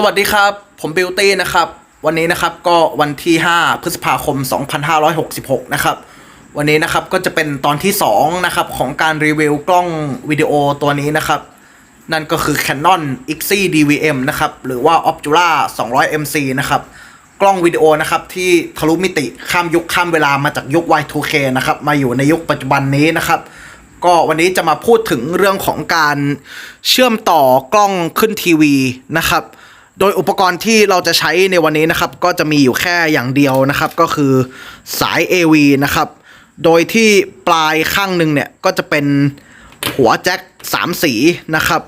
สวัสดีครับ ผมบิวตี้นะครับ วันนี้นะครับก็วันที่ 5 พฤษภาคม 2566 นะครับ วันนี้นะครับก็จะเป็นตอนที่ 2 นะครับ ของการรีวิวกล้องวิดีโอตัวนี้นะครับ นั่นก็คือ Canon IXI DVM นะครับ หรือว่า Objura 200 MC นะครับ กล้องวิดีโอนะครับที่ทะลุมิติข้ามยุคข้ามเวลามาจากยุค Y2K นะครับ มาอยู่ในยุคปัจจุบันนี้นะครับก็วันนี้จะมาพูดถึงเรื่องของการเชื่อมต่อกล้องขึ้นทีวีนะครับ โดยอุปกรณ์ที่เราจะใช้ในวันนี้นะครับ ก็จะมีอยู่แค่อย่างเดียวนะครับ ก็คือสาย AV นะครับ โดยที่ปลายข้างหนึ่งเนี่ยก็จะเป็นหัวแจ็คสามสีนะครับ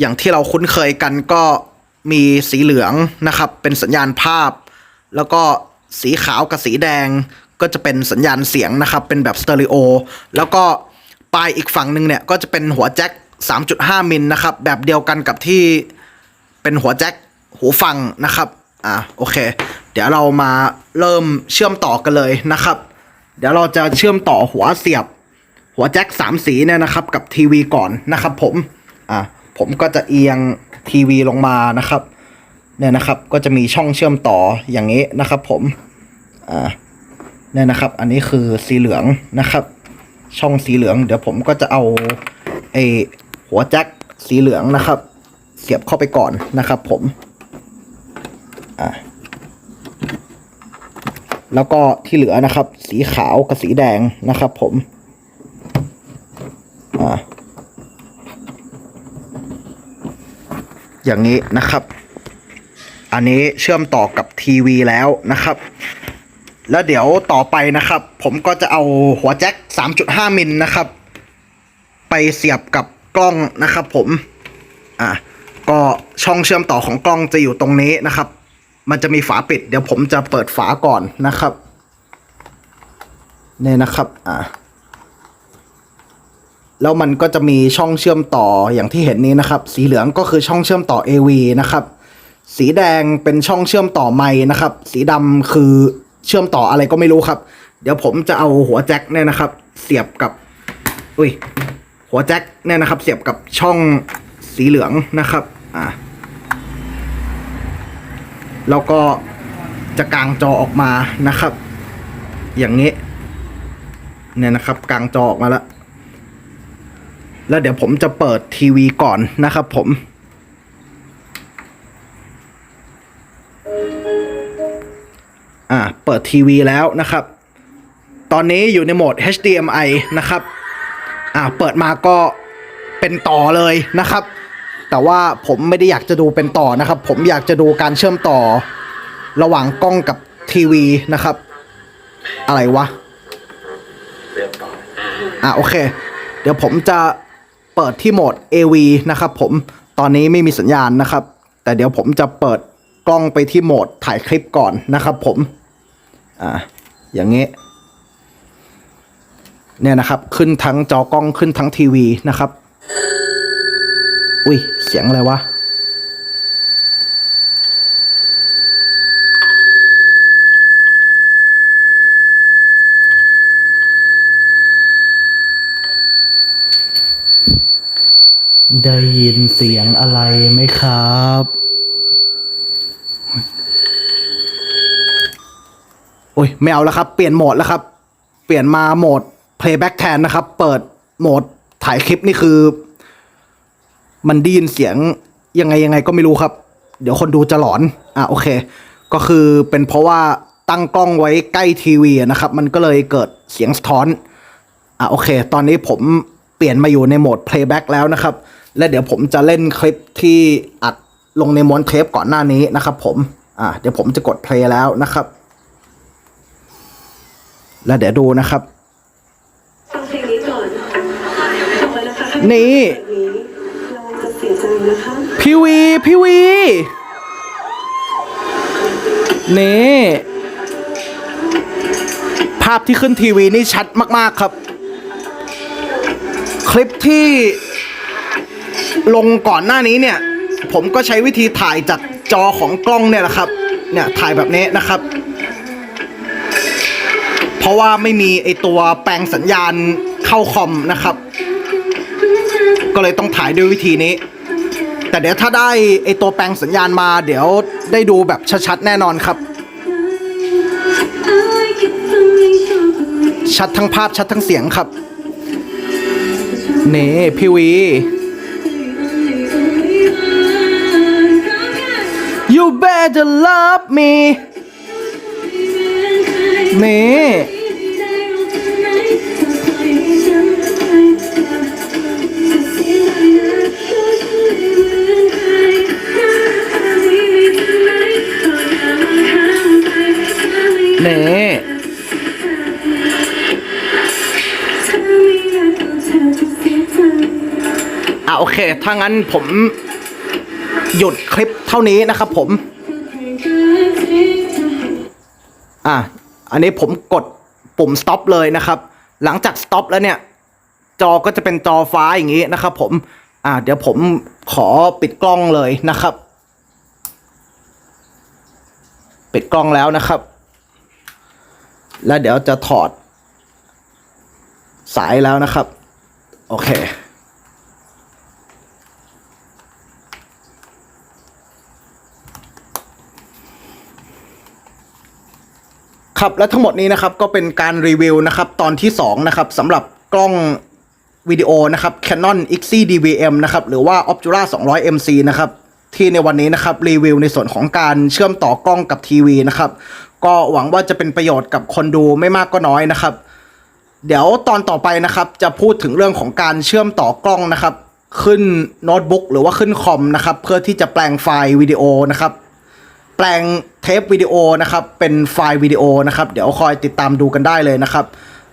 อย่างที่เราคุ้นเคยกันก็มีสีเหลืองนะครับ เป็นสัญญาณภาพ แล้วก็สีขาวกับสีแดง ก็จะเป็นสัญญาณเสียงนะครับ เป็นแบบสเตอริโอแล้วก็ปลายอีกฝั่งหนึ่งเนี่ยก็จะเป็นหัวแจ็ค3.5มิลนะครับ แบบเดียวกันกับที่ เป็นหัวแจ็คหูฟังนะครับ อ่าโอเค เดี๋ยวเรามาเริ่มเชื่อมต่อกันเลยนะครับ เดี๋ยวเราจะเชื่อมต่อหัวเสียบ หัวแจ็คสามสีเนี่ยนะครับ กับทีวีก่อนนะครับ ผม อ่าผมก็จะเอียงทีวีลงมานะครับเนี่ยนะครับ ก็จะมีช่องเชื่อมต่ออย่างนี้นะครับ ผม อ่าเนี่ยนะครับ อันนี้คือสีเหลืองนะครับ ช่องสีเหลือง เดี๋ยวผมก็จะเอาไอหัวแจ็คสีเหลืองนะครับ สียบเข้าไปก่อนนะครับผมอ่าแล้วก็ที่เหลือนะครับ สีขาวกับสีแดงนะครับผมอ่าอย่างนี้นะครับ อันนี้เชื่อมต่อกับทีวีแล้วนะครับ แล้วเดี๋ยวต่อไปนะครับ ผมก็จะเอาหัวแจ็ค 3.5 มิลนะครับ ไปเสียบกับกล้องนะครับผม อะ ก็ช่องเชื่อมต่อของกล้องจะอยู่ตรงนี้นะครับ มันจะมีฝาปิด เดี๋ยวผมจะเปิดฝาก่อนนะครับเนี่ยนะครับ อะแล้วมันก็จะมีช่องเชื่อมต่ออย่างที่เห็นนี้นะครับ สีเหลืองก็คือช่องเชื่อมต่อ AV นะครับ สีแดงเป็นช่องเชื่อมต่อไม้นะครับ สีดำคือเชื่อมต่ออะไรก็ไม่รู้ครับ เดี๋ยวผมจะเอาหัวแจ็คเนี่ยนะครับ เสียบกับ อุ้ย หัวแจ็คเนี่ยนะครับ เสียบกับช่องสีเหลืองนะครับ อ่าแล้วก็จะกางจอออกมานะครับ อย่างนี้ เนี่ยนะครับกางจอออกมาแล้ว แล้วเดี๋ยวผมจะเปิดทีวีก่อนนะครับผมอ่าเปิดทีวีแล้วนะครับ ตอนนี้อยู่ในโหมด HDMI นะครับ อ่าเปิดมาก็เป็นต่อเลยนะครับ แต่ว่าผมไม่ได้อยากจะดูเป็นต่อนะครับ ผมอยากจะดูการเชื่อมต่อ ระหว่างกล้องกับทีวีนะครับ อะไรวะอ่าโอเค เดี๋ยวผมจะเปิดที่โหมด AV นะครับผมตอนนี้ไม่มีสัญญาณนะครับ แต่เดี๋ยวผมจะเปิดกล้องไปที่โหมดถ่ายคลิปก่อนนะครับ ผมอ่าอย่างนี้เนี่ยนะครับ ขึ้นทั้งจอกล้องขึ้นทั้งทีวีนะครับ อุ้ย เสียงอะไรวะ ได้ยินเสียงอะไรไหมครับโอ้ยไม่เอาแล้วครับ เปลี่ยนโหมดแล้วครับ เปลี่ยนมาโหมด playback แทนนะครับ เปิดโหมดถ่ายคลิปนี่คือ มันได้ยินเสียงยังไงยังไงก็ไม่รู้ครับ เดี๋ยวคนดูจะหลอน อะโอเค ก็คือเป็นเพราะว่าตั้งกล้องไว้ใกล้ทีวีอะนะครับ มันก็เลยเกิดเสียงสะท้อน อะโอเค ตอนนี้ผมเปลี่ยนมาอยู่ในโหมด playback แล้วนะครับ และเดี๋ยวผมจะเล่นคลิปที่อัดลงในม้วนเทปก่อนหน้านี้นะครับ ผม อะเดี๋ยวผมจะกด play แล้วนะครับ แล้วเดี๋ยวดูนะครับฟังเพลงนี้ เสียใจนะคะพี่วี พี่วี นี่ ภาพที่ขึ้นทีวีนี่ชัดมาก ๆ ครับ คลิปที่ลงก่อนหน้านี้เนี่ย ผมก็ใช้วิธีถ่ายจากจอของกล้องเนี่ยแหละครับ เนี่ยถ่ายแบบนี้นะครับ เพราะว่าไม่มีไอตัวแปลงสัญญาณเข้าคอมนะครับ ก็เลยต้องถ่ายด้วยวิธีนี้ แต่เดี๋ยวถ้าได้ไอตัวแปลงสัญญาณมาเดี๋ยวได้ดูแบบชัดๆแน่นอนครับ ชัดทั้งภาพชัดทั้งเสียงครับ นี่พี่วี you better love me นี่นี่ โอเค ถ้างั้นผมหยุดคลิปเท่านี้นะครับผม อะ อันนี้ผมกดปุ่ม stop เลยนะครับ หลังจาก stop แล้วเนี่ย จอก็จะเป็นจอฟ้าอย่างนี้นะครับผม อะ เดี๋ยวผมขอปิดกล้องเลยนะครับ ปิดกล้องแล้วนะครับ แล้วเดี๋ยวจะถอดสายแล้วนะครับ โอเค ครับและทั้งหมดนี้นะครับก็เป็นการรีวิวนะครับตอนที่2นะครับสำหรับกล้องวิดีโอนะครับ Canon XC DVM นะครับหรือว่า Obtura 200 MC นะครับที่ในวันนี้นะครับรีวิวในส่วนของการเชื่อมต่อกล้องกับทีวีนะครับก็หวังว่าจะเป็นประโยชน์กับคนดูไม่มากก็น้อยนะครับ เดี๋ยวตอนต่อไปนะครับจะพูดถึงเรื่องของการเชื่อมต่อกล้องนะครับ ขึ้นโน้ตบุ๊กหรือว่าขึ้นคอมนะครับเพื่อที่จะแปลงไฟล์วิดีโอนะครับ แปลงเทปวิดีโอนะครับ เป็นไฟล์วิดีโอนะครับ เดี๋ยวคอยติดตามดูกันได้เลยนะครับ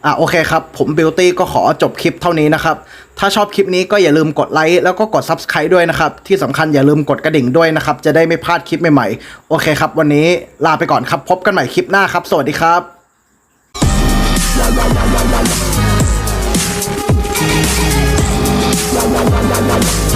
อะโอเคครับ ผมบิวตี้ก็ขอจบคลิปเท่านี้นะครับ ถ้าชอบคลิปนี้ก็อย่าลืมกดไลค์แล้วก็กด Subscribe ด้วยนะครับ ที่สำคัญอย่าลืมกดกระดิ่งด้วยนะครับ จะได้ไม่พลาดคลิปใหม่ๆ โอเคครับ วันนี้ลาไปก่อนครับ พบกันใหม่คลิปหน้าครับ สวัสดีครับ Wow, wow, wow, wow, wow.